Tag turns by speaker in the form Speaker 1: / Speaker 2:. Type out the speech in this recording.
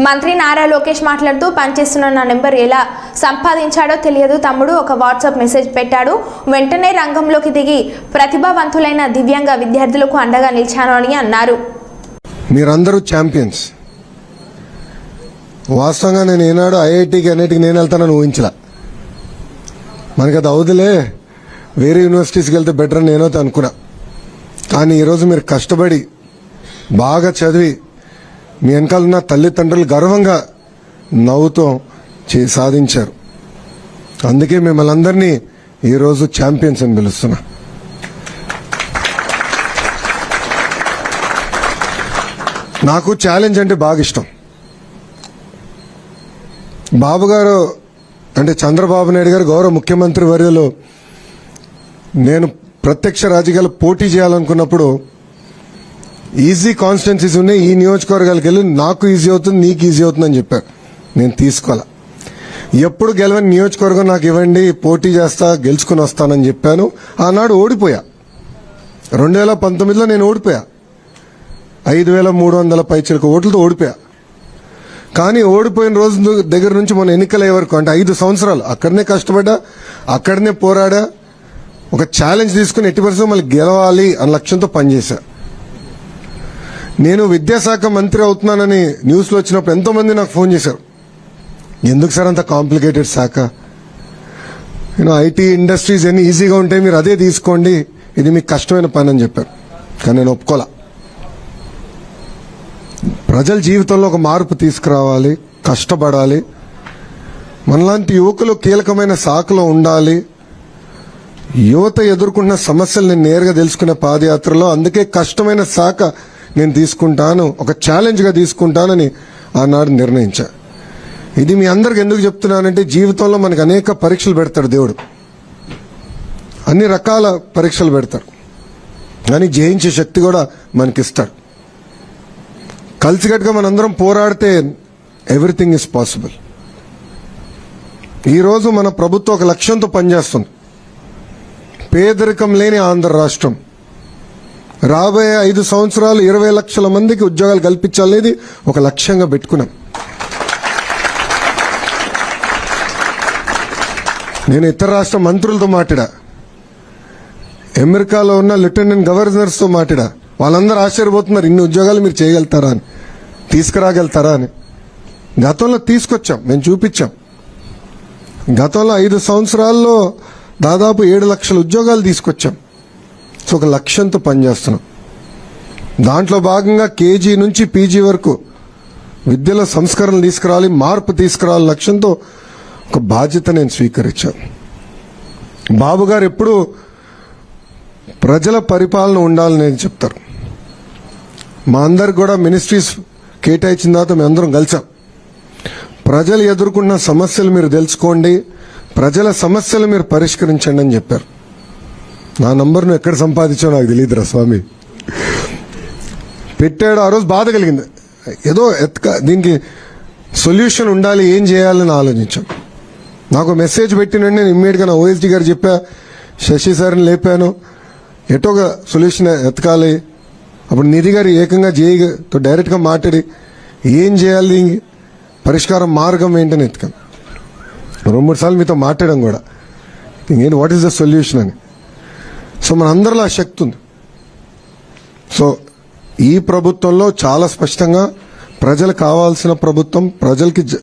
Speaker 1: మంత్రి నారా లోకేష్ మాట్లాడుతూ పనిచేస్తున్న నా నెంబర్ ఎలా సంపాదించాడో తెలియదు. తమ్ముడు ఒక వాట్సాప్ మెసేజ్ పెట్టాడు. వెంటనే రంగంలోకి దిగి ప్రతిభావంతులైన దివ్యాంగ విద్యార్థులకు అండగా నిలిచాను అని అన్నారు.
Speaker 2: మీరందరూ ఛాంపియన్స్ వాస్తవంగా నేను ఏనాడు ఐఐటికి అన్నిటికి నేను వెళ్తానని ఊహించలా. మనకి అది అవుదులే. వేరే యూనివర్సిటీస్కి వెళ్తే బెటర్ అని నేనైతే అనుకున్నా. కానీ ఈరోజు మీరు కష్టపడి బాగా చదివి మీ వెనకాలన్న తల్లిదండ్రులు గర్వంగా నవ్వుతో చే- సాధించారు. అందుకే మిమ్మల్ని అందరినీ ఈరోజు ఛాంపియన్స్ అని పిలుస్తున్నా. నాకు ఛాలెంజ్ అంటే బాగా ఇష్టం. బాబు గారు అంటే చంద్రబాబు నాయుడు గారు గౌరవ ముఖ్యమంత్రి వర్యలో. నేను ప్రత్యక్ష రాజకీయాలు పోటీ చేయాలనుకున్నప్పుడు ఈజీ కాన్స్టిట్యున్సీస్ ఉన్నాయి. ఈ నియోజకవర్గాలకు వెళ్ళి నాకు ఈజీ అవుతుంది నీకు ఈజీ అవుతుంది అని చెప్పాను నేను తీసుకోవాలా? ఎప్పుడు గెలవని నియోజకవర్గం నాకు ఇవ్వండి పోటీ చేస్తా గెలుచుకుని వస్తానని చెప్పాను. ఆనాడు ఓడిపోయా. రెండు వేల పంతొమ్మిదిలో నేను ఓడిపోయా. ఐదు వేల మూడు వందల పైచిలకు ఓట్లతో ఓడిపోయా. కానీ ఓడిపోయిన రోజు దగ్గర నుంచి మన ఎన్నికలు వరకు అంటే ఐదు సంవత్సరాలు అక్కడనే కష్టపడ్డా అక్కడనే పోరాడా ఒక ఛాలెంజ్ తీసుకుని ఎట్టి పరిస్థితుల్లో మళ్ళీ గెలవాలి అన్న లక్ష్యంతో పనిచేశా. నేను విద్యాశాఖ మంత్రి అవుతున్నానని న్యూస్లో వచ్చినప్పుడు ఎంతోమంది నాకు ఫోన్ చేశారు. ఎందుకు సార్ అంత కాంప్లికేటెడ్ శాఖ? నేను ఐటీ ఇండస్ట్రీస్ ఎన్ని ఈజీగా ఉంటాయి మీరు అదే తీసుకోండి. ఇది మీకు కష్టమైన పని అని చెప్పారు. కానీ నేను ఒప్పుకోలే. ప్రజల జీవితంలో ఒక మార్పు తీసుకురావాలి కష్టపడాలి. మనలాంటి యువకులు కీలకమైన శాఖలో ఉండాలి. యువత ఎదుర్కొంటున్న సమస్యలు నేను నేరుగా తెలుసుకునే పాదయాత్రలో అందుకే కష్టమైన శాఖ నేను తీసుకుంటాను ఒక ఛాలెంజ్గా తీసుకుంటానని ఆనాడు నిర్ణయించా. ఇది మీ అందరికి ఎందుకు చెప్తున్నానంటే జీవితంలో మనకు అనేక పరీక్షలు పెడతాడు దేవుడు. అన్ని రకాల పరీక్షలు పెడతారు. కానీ జయించే శక్తి కూడా మనకిస్తాడు. కలిసికట్టుగా మనందరం పోరాడితే ఎవ్రీథింగ్ ఇస్ పాసిబుల్ ఈరోజు మన ప్రభుత్వం ఒక లక్ష్యంతో పనిచేస్తుంది. పేదరికం లేని ఆంధ్ర రాష్ట్రం. రాబోయే ఐదు సంవత్సరాలు ఇరవై లక్షల మందికి ఉద్యోగాలు కల్పించాలనేది ఒక లక్ష్యంగా పెట్టుకున్నాం. నేను ఇతర రాష్ట్ర మంత్రులతో మాట్లాడా. అమెరికాలో ఉన్న లెఫ్టినెంట్ గవర్నర్స్తో మాట్లాడా. వాళ్ళందరూ ఆశ్చర్యపోతున్నారు ఇన్ని ఉద్యోగాలు మీరు చేయగలుగుతారా అని తీసుకురాగలుగుతారా అని. గతంలో తీసుకొచ్చాం మేము చూపించాం. గతంలో ఐదు సంవత్సరాల్లో దాదాపు ఏడు లక్షల ఉద్యోగాలు తీసుకొచ్చాం. సో ఒక లక్ష్యంతో పనిచేస్తున్నాం. దాంట్లో భాగంగా కేజీ నుంచి పీజీ వరకు విద్యలో సంస్కరణలు తీసుకురావాలి మార్పు తీసుకురావాలి లక్ష్యంతో ఒక బాధ్యత నేను స్వీకరించాను. బాబు గారు ఎప్పుడు ప్రజల పరిపాలన ఉండాలని నేను చెప్తారు. మా అందరికి కూడా మినిస్ట్రీస్ కేటాయించిన తర్వాత మేము అందరం కలిసాం. ప్రజలు ఎదుర్కొన్న సమస్యలు మీరు తెలుసుకోండి ప్రజల సమస్యలు మీరు పరిష్కరించండి అని చెప్పారు. నా నంబర్ నువ్వు ఎక్కడ సంపాదించావు నాకు తెలియదురా స్వామి. పెట్టాడు ఆ రోజు బాధ కలిగింది. ఏదో ఎత్క దీనికి సొల్యూషన్ ఉండాలి ఏం చేయాలని ఆలోచించాం. నాకు మెసేజ్ పెట్టినండి నేను ఇమ్మీడియట్గా నా ఓఎస్డి గారు చెప్పా శశి సార్ని లేపాను ఎటోగా సొల్యూషన్ ఎతకాలి. అప్పుడు నిధి గారు ఏకంగా జేఈతో డైరెక్ట్గా మాట్లాడి ఏం చేయాలి దీనికి? పరిష్కారం మార్గం ఏంటని ఎత్తుకాను రెండు మూడు సార్లు మీతో మాట్లాడడం కూడా. ఇంకేంటి వాట్ ఈస్ ద సొల్యూషన్ అని. సో మన అందరిలో ఆ శక్తి ఉంది. సో ఈ ప్రభుత్వంలో చాలా స్పష్టంగా ప్రజలకు కావాల్సిన ప్రభుత్వం ప్రజలకి జ-